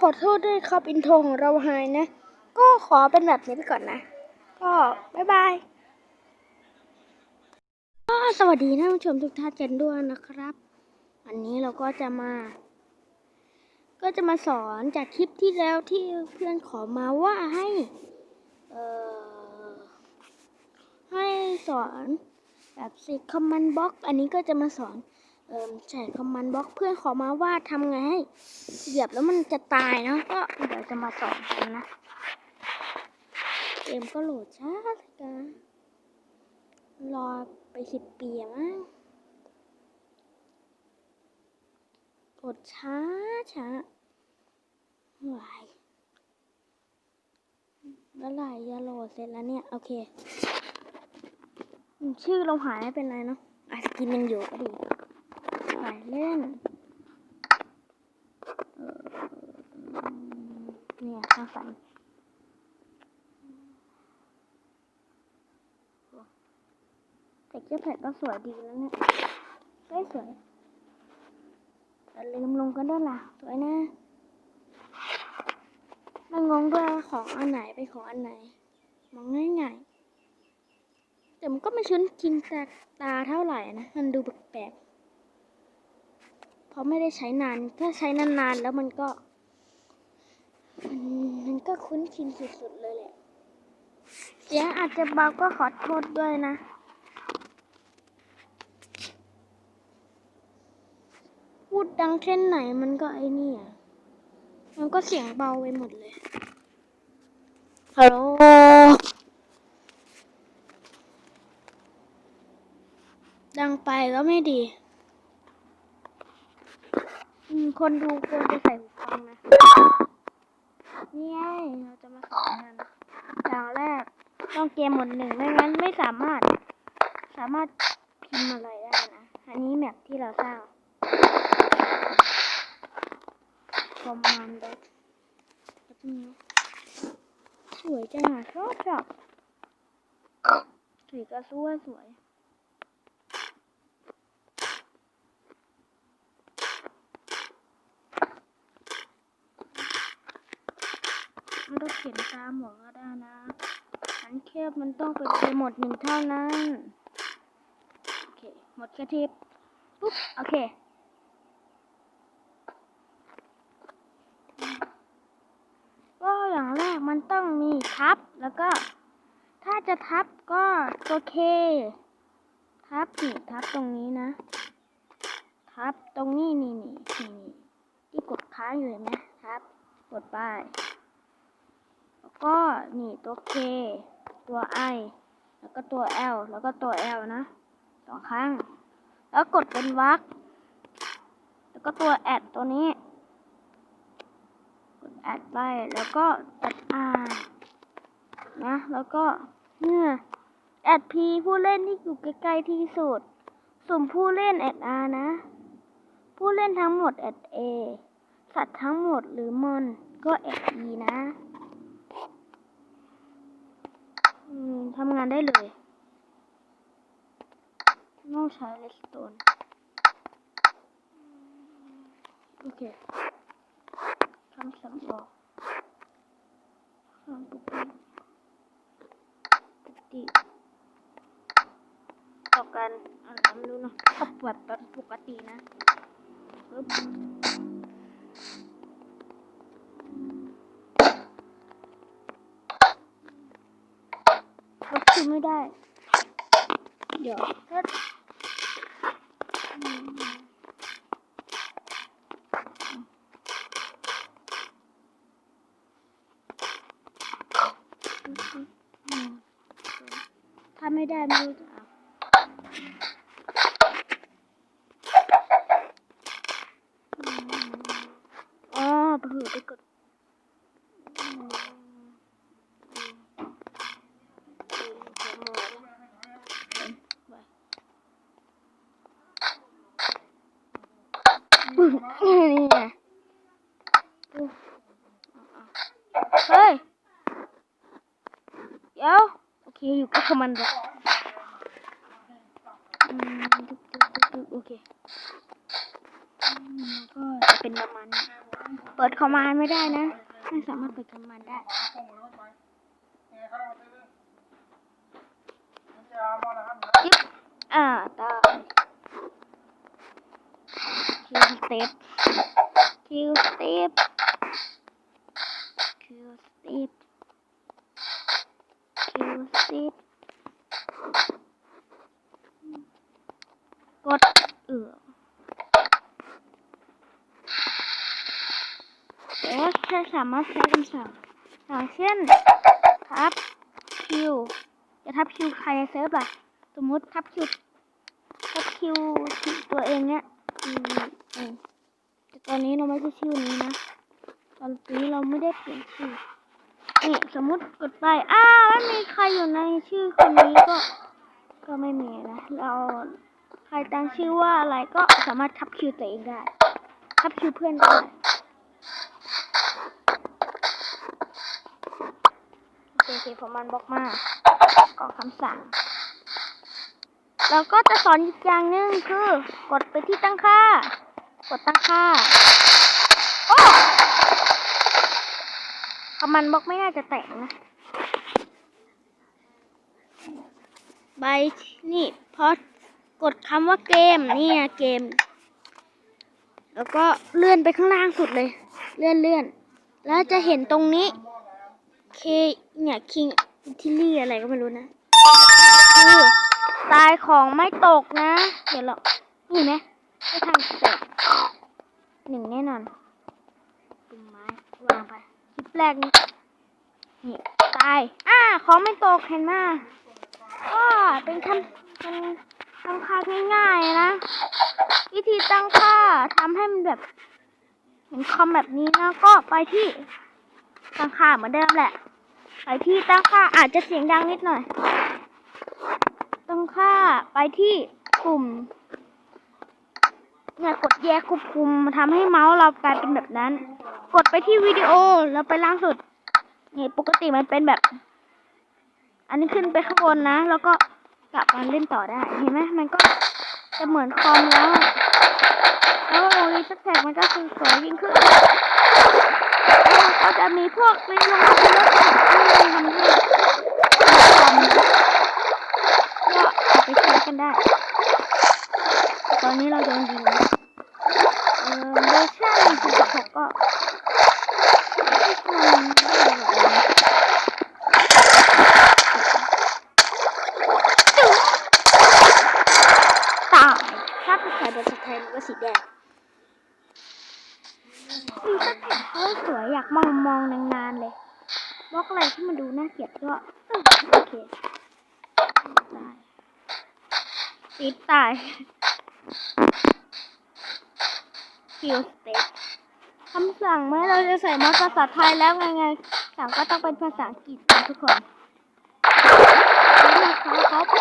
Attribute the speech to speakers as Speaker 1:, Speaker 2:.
Speaker 1: ขอโทษด้วยครับอินโทรของเราหายนะ ก็ขอเป็นแบบนี้ไปก่อนนะ ก็บ๊ายบายก็สวัสดีท่านผู้ชมทุกท่านกันด้วยนะครับ วันนี้เราก็จะมา ก็จะมาสอนจากคลิปที่แล้วที่เพื่อนขอมาว่าให้ เอ่อ ให้สอนแบบสิคอมมานบล็อก อันนี้ก็จะมาสอน เอ่อใส่คอมมานบล็อกเพื่อนขอมาว่าทำไงให้เหยียบแล้วมันจะตายเนาะก็เดี๋ยวจะมาสอนกันนะเกมก็โหลดช้าสิการอไปสิบปีมั้งกดช้าช้าไหวายแล้วไหลจะโหลดเสร็จแล้วเนี่ย โอเค ชื่อเราหายไม่เป็นไรเนาะอาจจะกินมันอยู่ก็ดี เล่นเนี่ยข้างฝันแต่เจ้าแผดก็สวยดีแล้วเนี่ยสวยสวยแต่ลืมลงก็ได้ล่ะ สวยนะมันงงด้วยของอันไหนเป็นของอันไหน มองง่ายๆแต่มันก็ไม่ชื้นกินตาตาเท่าไหร่นะ มันดูแปลกๆ เพราะไม่ได้ใช้นาน ถ้าใช้นานๆแล้วมันก็มันมันก็คุ้นชินสุดๆเลยแหละ เสียงอาจจะเบาก็ขอโทษด้วยนะพูดดังแค่ไหนมันก็ไอ้นี่อะ มันก็เสียงเบาไปหมดเลย ฮัลโหล ดังไปก็ไม่ดีอืม คนดูควรจะใส่หูฟังนะ นี่ไงเราจะมาสอนกันอย่างแรกต้องเกมหมดหนึ่งไม่งั้นไม่สามารถ สามารถพิมพ์อะไรได้นะ อันนี้แมปที่เราสร้างคอมมานด์แบบนี้สวยจังอะชอบชอบสีก็สวยสวย ไม่ต้องเขียนตามหมดก็ได้นะอันแคบมันต้องเป็นเกมหมดหนึ่งเท่านั้นโอเคหมดแค่ทิปปุ๊บโอเคก็อย่างแรกมันต้องมีทับแล้วก็ ถ้าจะทับก็ตัวเค ทับนี่ทับตรงนี้นะ ทับตรงนี้นี่นี่นี่ที่กดค้างอยู่เห็นไหมทับกดไป ก็นี่ตัว K ตัว I แล้วก็ตัว L แล้วก็ตัว L นะสองครั้ง แล้วกดเป็นวรรคแล้วก็ตัวแอดตัวนี้ กดแอดไป แล้วก็ตัด R นะ แล้วก็เนี่ยแอด P ผู้เล่นที่อยู่ใกล้ๆที่สุด สุ่มผู้เล่นแอด R นะ ผู้เล่นทั้งหมดแอด A สัตว์ทั้งหมดหรือมอนก็แอด E นะ อืม ทำงานได้เลยต้องใช้เลสโตนโอเคคำสั่งบอกคำปกติปกติต่อกันอะไรไม่รู้เนอะก็แบบปกตินะ ลบคือไม่ได้ เดี๋ยวถ้าถ้าไม่ได้ไม่รู้จะเอาอืมอ๋อเผื่อไปกดอืมอืมอืมขโมยไว้ นี่ไงเฮ้ย เดี๋ยว โอเค อยู่กับคอมมานด์แล้วอืมตึ๊กตึ๊กตึ๊กตึ๊กโอเคก็จะเป็นประมาณนี้ไปปิดคอมมานไม่ได้นะ ไม่สามารถเปิดคอมมานได้จิ๊บอ่าได้คิวส เต็ปคิวสเต็ปคิวสเต็ปคิวสเต็ปกดเออแต่ว่าแค่สามารถใช้คำสั่งอย่างเช่นทับคิวจะทับคิวใครในเซิร์ฟล่ะ สมมติทับคิวทับคิวตัวเองเนี่ย แต่ตอนนี้เราไม่ใช่ชื่อนี้นะ ตอนนี้เราไม่ได้เปลี่ยนชื่อ นี่สมมติกดไป อ้าวไม่มีใครอยู่ในชื่อคนนี้ก็ ก็ไม่มีนะ เราใครตั้งชื่อว่าอะไรก็สามารถทับคิวตัวเองได้ ทับคิวเพื่อนได้โอเคโอเคผมมันบล็อกมากก็คำสั่ง แล้วก็จะสอนอีกอย่างหนึ่งคือ กดไปที่ตั้งค่า กดตั้งค่าโอ้คำมันบล็อกไม่น่าจะแตกนะใบนี่พอกดคำว่าเกมนี่ไงเกม แล้วก็เลื่อนไปข้างล่างสุดเลย เลื่อนเลื่อนแล้วจะเห็นตรงนี้ เคเนี่ยคิงทิลลี่อะไรก็ไม่รู้นะ ตายของไม่ตกนะ เดี๋ยวเรานี่ไหมไม่ทางแตกหนึ่งแน่นอนปุ่มไม้วางไปคลิปแรกนี่นี่ตายอ่าของไม่ตกเห็นไหมก็เป็นคำเป็นตั้งค่าง่ายๆนะ วิธีตั้งค่าทำให้มันแบบเห็นคอมแบบนี้นะก็ไปที่ตั้งค่าเหมือนเดิมแหละ ไปที่ตั้งค่าอาจจะเสียงดังนิดหน่อย ตั้งค่าไปที่ปุ่มเนี่ยกดแยกควบคุมทำให้เมาส์เรากลายเป็นแบบนั้น กดไปที่วิดีโอแล้วไปล่างสุดนี่ปกติมันเป็นแบบ อันนี้ขึ้นไปข้างบนนะ แล้วก็กลับมาเล่นต่อได้ เห็นไหมมันก็จะเหมือนคอมแล้ว แล้วโอ้ยสักแท็กมันก็คือสวยยิ่งขึ้น แล้วก็จะมีพวกเป็นลงทุนรถที่มันให้คอมก็ไปใช้กันได้ ตอนนี้เราโดนยิงเออเวอร์ชัน46ก็ที่มันไม่ได้แบบนั้นตายถ้าเป็นใครเป็นไทยมันก็สีแดง คือสักแผ่นเขาสวยอยากมองมองนานๆเลยบล็อกอะไรที่มันดูน่าเกลียดก็โอเคตายติดตายคิวสเต็กคำสั่งเมื่อเราจะใส่มาภาษาไทยแล้วไงไงสั่งก็ต้องเป็นภาษาอังกฤษทุกคนแล้วเขาเขา